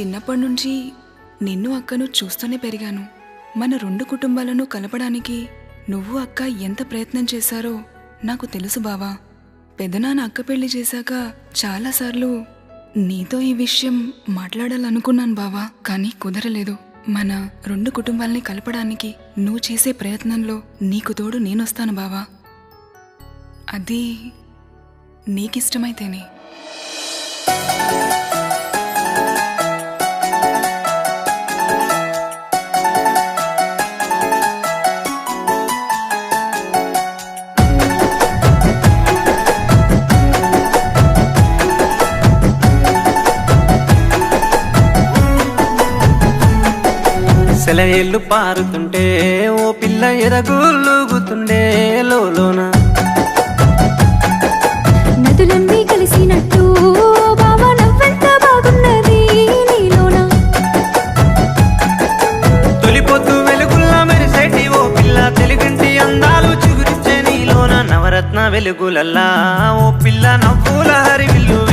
చిన్నప్పటి నుంచి నిన్ను అక్కను చూస్తూనే పెరిగాను. మన రెండు కుటుంబాలను కలపడానికి నువ్వు అక్క ఎంత ప్రయత్నం చేశారో నాకు తెలుసు బావా. పెదనాన్న అక్క పెళ్ళి చేశాక చాలాసార్లు నీతో ఈ విషయం మాట్లాడాలనుకున్నాను బావా కానీ కుదరలేదు. మన రెండు కుటుంబాల్ని కలపడానికి నువ్వు చేసే ప్రయత్నంలో నీకు తోడు నేనొస్తాను బావా. అది నీకిష్టమైతేనే. సెలయేళ్ళు పారుతుంటే ఓ పిల్ల ఎదగులుగుతుండే లోలోన. నదులన్నీ కలిసినట్టు వెలుగుల్లా మెరిసేటి ఓ పిల్ల తెలుగింటి అందాలు చిగురిచ్చే నీలోన. నవరత్న వెలుగులల్లా ఓ పిల్ల నవ్వుల హరివిల్లువే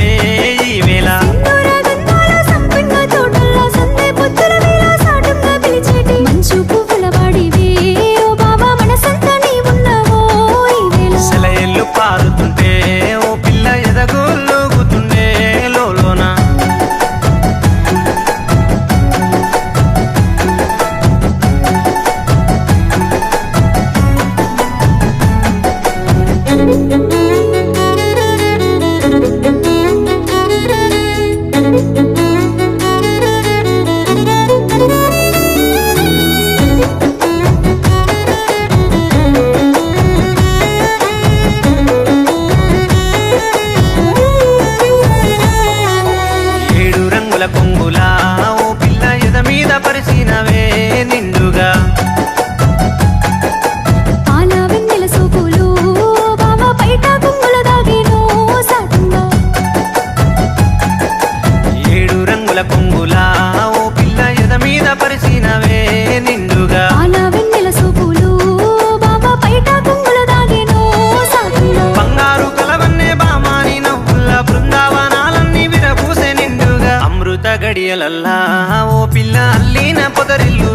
గడియలల్లా ఓ పిల్ల అల్లిన పొదరిల్లు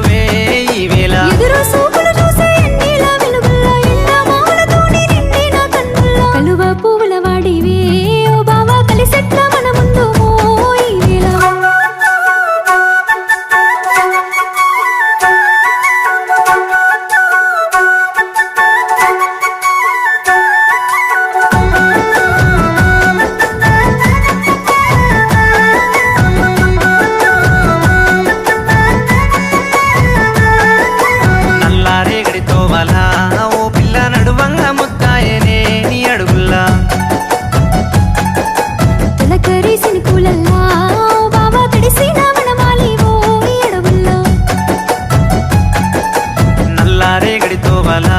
నల్లారేగడితో వలా.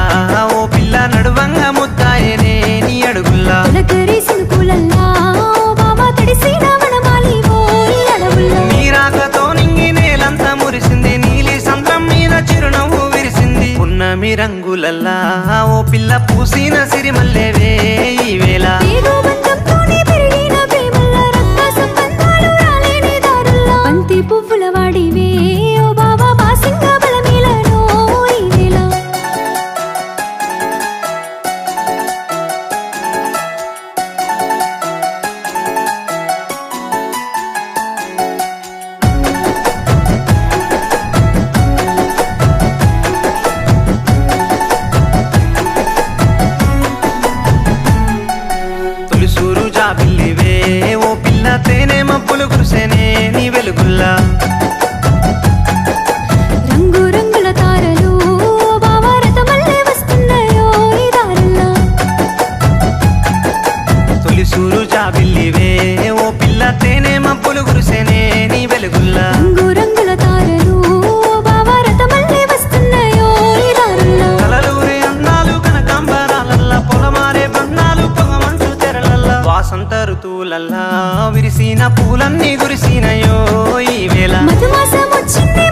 ఓ పిల్ల నడువంగ ముద్దాయనే నీ అడుగుల్లా. నీరాకతో నింగి నేలంతా మురిసింది నీలి సంద్రం మీద చిరునవ్వు విరిసింది. రంగులల్లా. ఓ పిల్ల పూసిన సిరిమల్లెవే ఓ పిల్ల తేనె మబ్బులు కురిసేనే నీ వెలుగుల్లా? రంగు రంగుల తారలు దారుల్లో? తొలిసూరు జాబిల్లివే ఓ పిల్ల తేనె మబ్బులు విరిసిన పూలన్నీ గురిసినయో ఈ వేళ. మధుమాసం వచ్చింది